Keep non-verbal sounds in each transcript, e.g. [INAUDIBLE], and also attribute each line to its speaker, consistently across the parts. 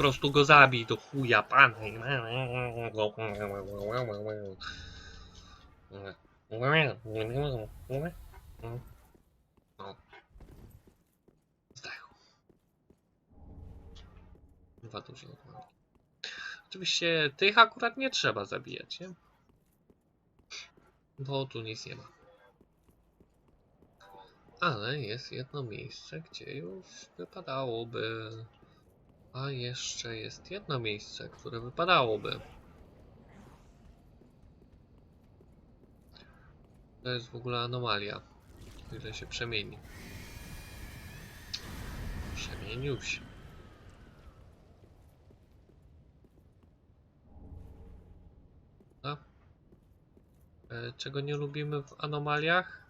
Speaker 1: prostu go zabij do chuja, pan. No. Oczywiście tych akurat nie trzeba zabijać, nie? Bo tu nic nie ma. Ale jest jedno miejsce, gdzie już wypadałoby. A jeszcze jest jedno miejsce, które wypadałoby. To jest w ogóle anomalia. O ile się przemieni. Przemienił się. A? E, Czego nie lubimy w anomaliach?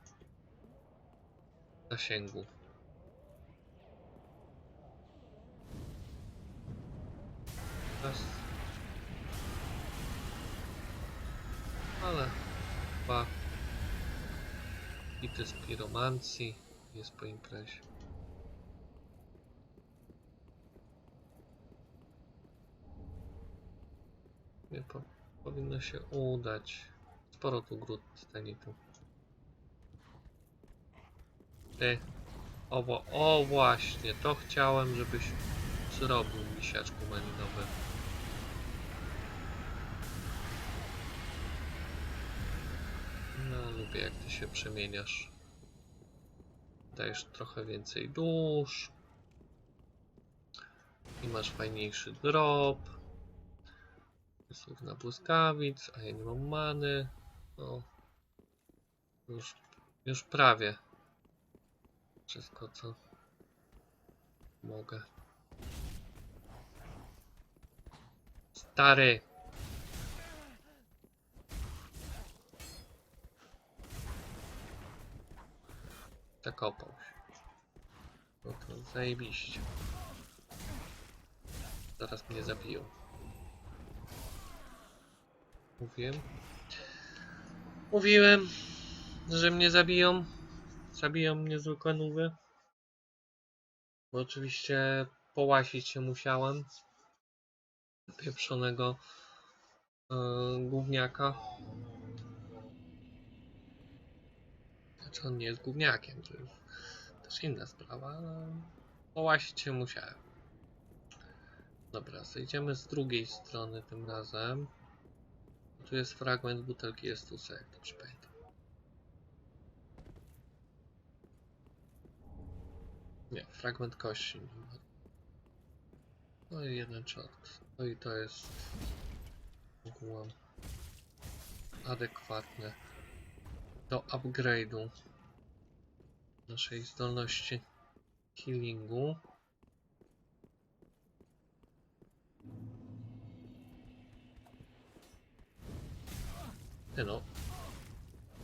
Speaker 1: Zasięgu. Ale dwa. I to jest piromancji. Jest po imprezie. Nie po, powinno się udać. Sporo tu gród stanitu. Ty. O, o właśnie, to chciałem, żebyś zrobił misiaczku malinowy. Jak ty się przemieniasz. Dajesz trochę więcej dusz. I masz fajniejszy drop. Jest na błyskawic, a ja nie mam many. No. Już, już prawie. Wszystko co mogę. Stary. Zakopał się. No to zajebiście. Zaraz mnie zabiją. Mówiłem. Mówiłem, że mnie zabiją. Zabiją mnie zwykłe nówy. Bo oczywiście połasić się musiałem. Pieprzonego yy, gówniaka. Znaczy on nie jest gówniakiem, to jest też inna sprawa, ale połasić się musiałem. Dobra, zejdziemy z drugiej strony tym razem. Tu jest fragment butelki Estusa, jak dobrze pamiętam. Nie, fragment kości. No i jeden czort. No i to jest ogółem adekwatne do upgrade'u naszej zdolności healingu. Ty no.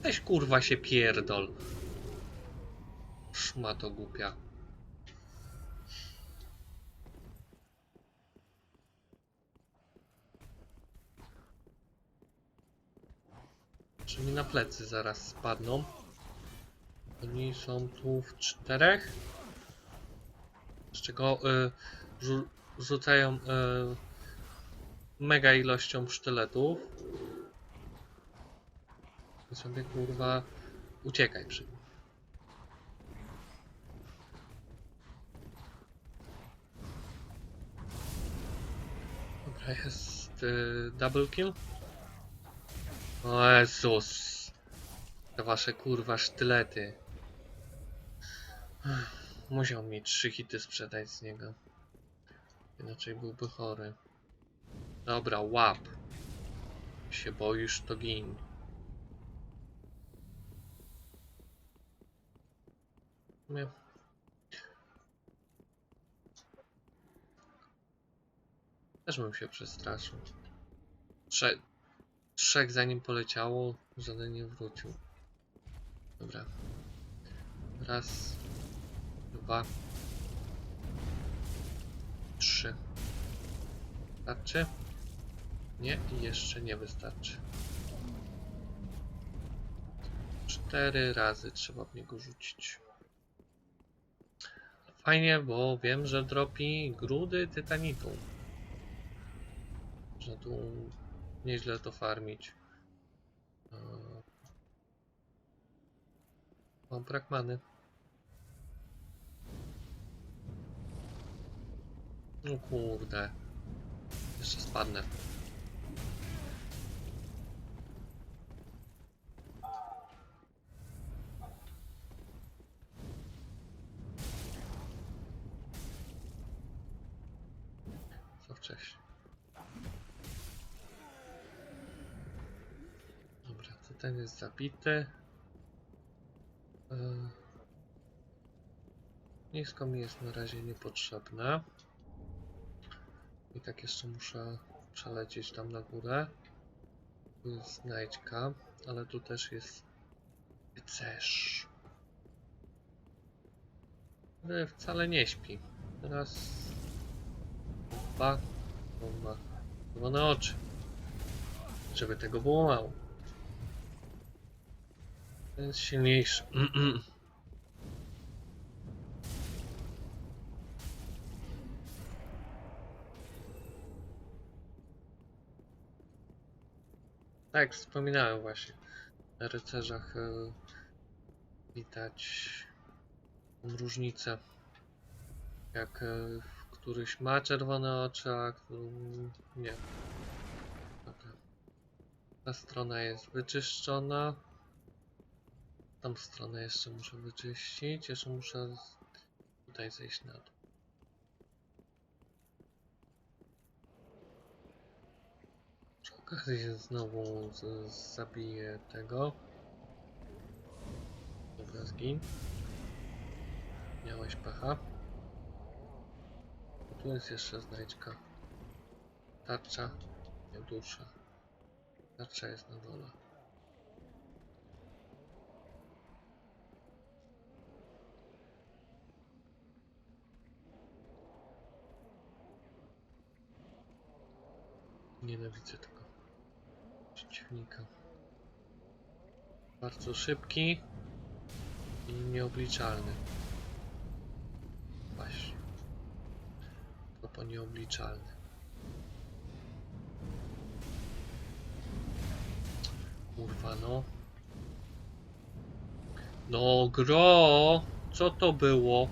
Speaker 1: Weź kurwa się pierdol. Szmato głupia. Mi na plecy zaraz spadną? Oni są tu w czterech? Z czego y, rzu rzucają y, mega ilością sztyletów. I sobie kurwa uciekaj przy nim. Dobra, jest y, double kill. O Jezus. Te wasze kurwa sztylety. Musiał mi trzy hity sprzedać z niego. Inaczej byłby chory. Dobra, łap. Się boisz, to gin. Nie. Też bym się przestraszył. Trze trzech zanim poleciało, żaden nie wrócił. Dobra. Raz, dwa, trzy. Wystarczy? Nie, jeszcze nie wystarczy. Cztery razy trzeba w niego rzucić. Fajnie, bo wiem, że dropi grudy tytanitu. Można tu nieźle to farmić. E, Mam pragmany. No kurde. Jeszcze spadnę. Co wcześniej. Dobra, to ten jest zabity. Yy. Nisko mi jest na razie niepotrzebne. I tak jeszcze muszę przelecieć tam na górę. Tu jest znajdźka, ale tu też jest rycerz. Który wcale nie śpi. Teraz dwa, on ma czerwone oczy. Żeby tego było mało. Jest silniejszy. Tak, wspominałem właśnie. Na rycerzach e, widać różnicę. Jak e, któryś ma czerwone oczy, a nie. Ta strona jest wyczyszczona. Tą stronę jeszcze muszę wyczyścić. Jeszcze muszę z- tutaj zejść na dół. Przy okazji znowu z, zabiję tego. Dobra, zgin. Miałeś pecha. Tu jest jeszcze znajdźka. Tarcza. Nie dusza. Tarcza jest na dole. Nienawidzę tego przeciwnika. Bardzo szybki i nieobliczalny. Właśnie. Propos nieobliczalny. Kurwa no. No gro! Co to było?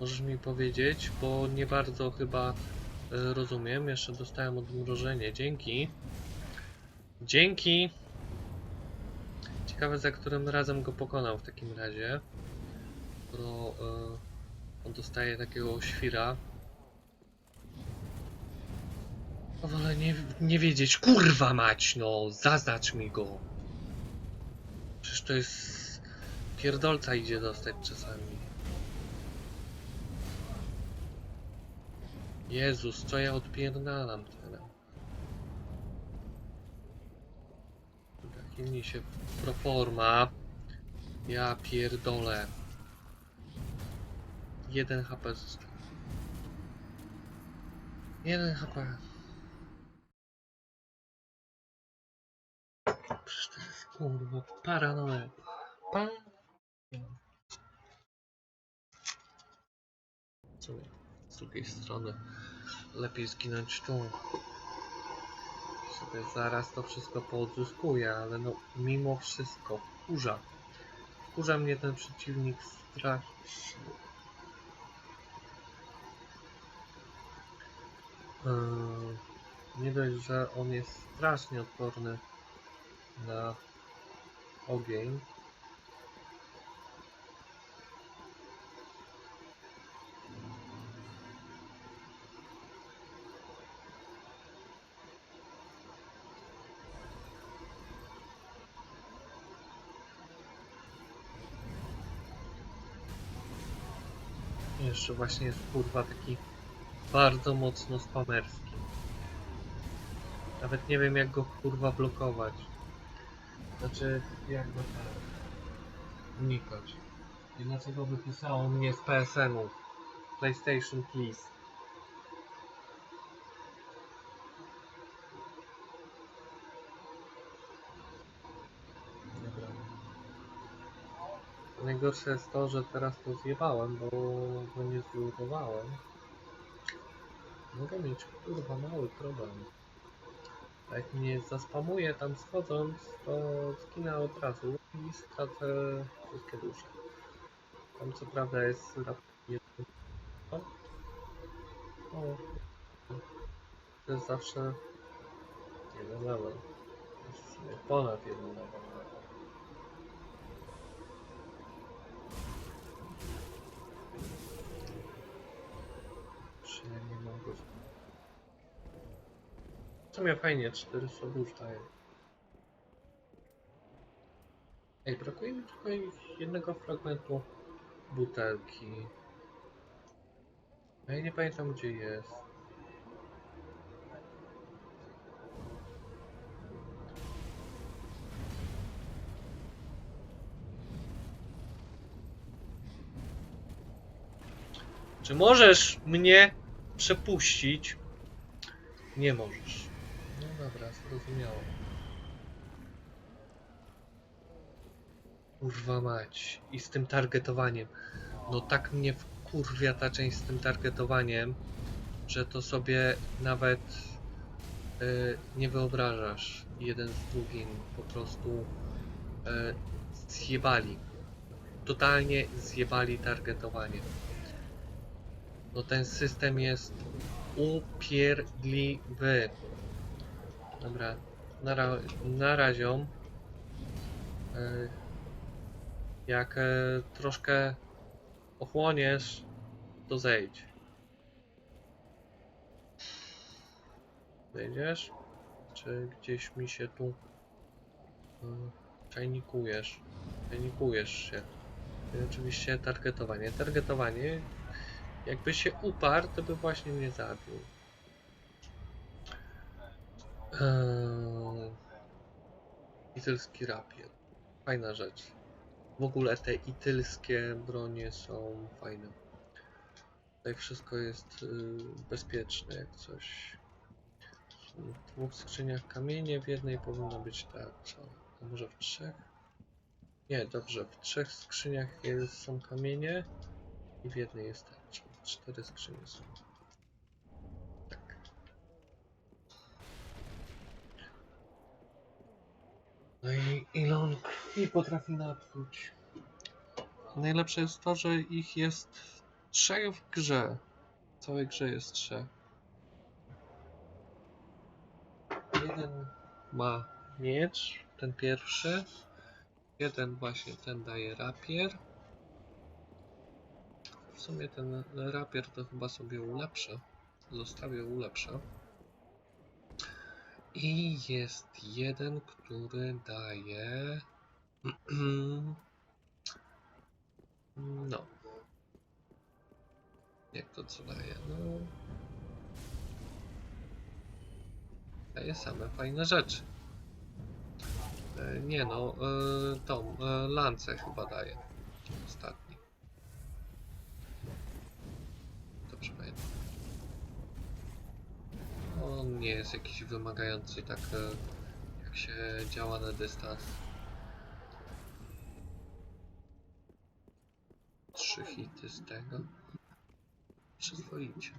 Speaker 1: Możesz mi powiedzieć, bo nie bardzo chyba rozumiem. Jeszcze dostałem odmrożenie. Dzięki. Dzięki. Ciekawe za którym razem go pokonał w takim razie. Skoro e, on dostaje takiego świra. O, wolę nie, nie wiedzieć. Kurwa mać, no! Zaznacz mi go. Przecież to jest... Pierdolca idzie dostać czasami. Jezus, co ja odpierdalam teraz. Mi się proforma. Ja pierdolę. Jeden HP został. Jeden HP. Przecież to jest kurwa paranoja. Pa... Co nie? Z drugiej strony lepiej zginąć tu. Sobie zaraz to wszystko poodzyskuję, ale no mimo wszystko wkurza. Wkurza mnie ten przeciwnik strasznie. Yy, nie dość, że on jest strasznie odporny na ogień. Jeszcze właśnie jest kurwa taki bardzo mocno spamerski. Nawet nie wiem jak go kurwa blokować. Znaczy jak go tak unikać. Inaczej to wypisało mnie z PSN-u. PlayStation Please. Najgorsze jest to, że teraz to zjebałem, bo go nie zlutowałem. Mogę mieć kurwa mały problem. A jak mnie zaspamuje tam schodząc, to zginę od razu i stracę wszystkie dusze. Tam co prawda jest jeden. O. O. To jest zawsze jeden level. Ponad jeden level. Sumie fajnie, 400 dusz daje. Ej, brakuje mi tylko jednego fragmentu butelki. Ja nie pamiętam gdzie jest. Czy możesz mnie przepuścić? Nie możesz. Dobra, zrozumiałe. Kurwa mać. I z tym targetowaniem. No tak mnie wkurwia ta część z tym targetowaniem, że to sobie nawet y, nie wyobrażasz. Jeden z drugim po prostu y, zjebali. Totalnie zjebali targetowanie. No ten system jest upierdliwy. Dobra, na, ra na razie. E, jak e, troszkę ochłoniesz, to zejdź. Wejdziesz? Czy gdzieś mi się tu e, czajnikujesz? Czajnikujesz się. I oczywiście targetowanie. Targetowanie jakby się uparł, to by właśnie mnie zabił. Eee, Itylski rapier. Fajna rzecz. W ogóle te itylskie bronie są fajne. Tutaj wszystko jest y, bezpieczne jak coś. W dwóch skrzyniach kamienie, w jednej powinno być tarcza. A może w trzech? Nie, dobrze. W trzech skrzyniach jest, są kamienie i w jednej jest tarcza. Cztery skrzynie są. No i ile on krwi potrafi napsuć. Najlepsze jest to, że ich jest trzech w grze. W całej grze jest trzech. Jeden ma miecz, ten pierwszy. Jeden właśnie ten daje rapier. W sumie ten rapier to chyba sobie ulepszę. Zostawię ulepszę. I jest jeden, który daje. [CLEARS THROAT] No. Jak to co daje? No. Daje same fajne rzeczy. E, Nie no, e, tą e, lancę chyba daje. Ostatni. Dobrze pamiętam. On nie jest jakiś wymagający tak e, jak się działa na dystans. Trzy hity z tego. Przyzwoicie.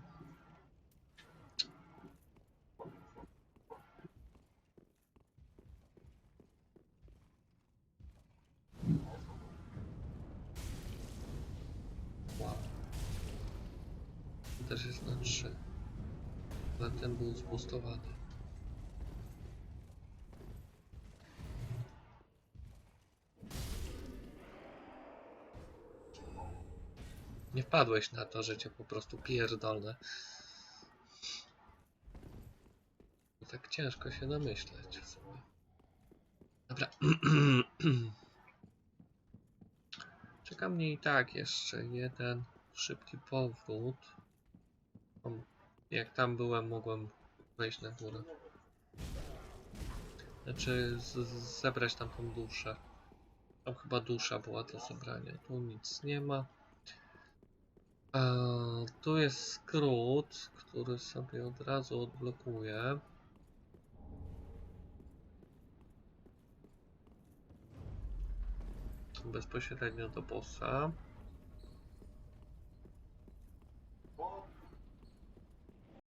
Speaker 1: Wow. Też jest na trzy. Ale ten był zbustowany. Nie wpadłeś na to, że cię po prostu pierdolę. To tak ciężko się domyśleć w sumie. Dobra. [CLEARS THROAT] Czeka mnie i tak jeszcze jeden szybki powrót. Jak tam byłem, mogłem wejść na górę. Znaczy zebrać tam tą duszę. Tam chyba dusza była do zebrania. Tu nic nie ma. E, tu jest skrót, który sobie od razu odblokuję. Bezpośrednio do bossa.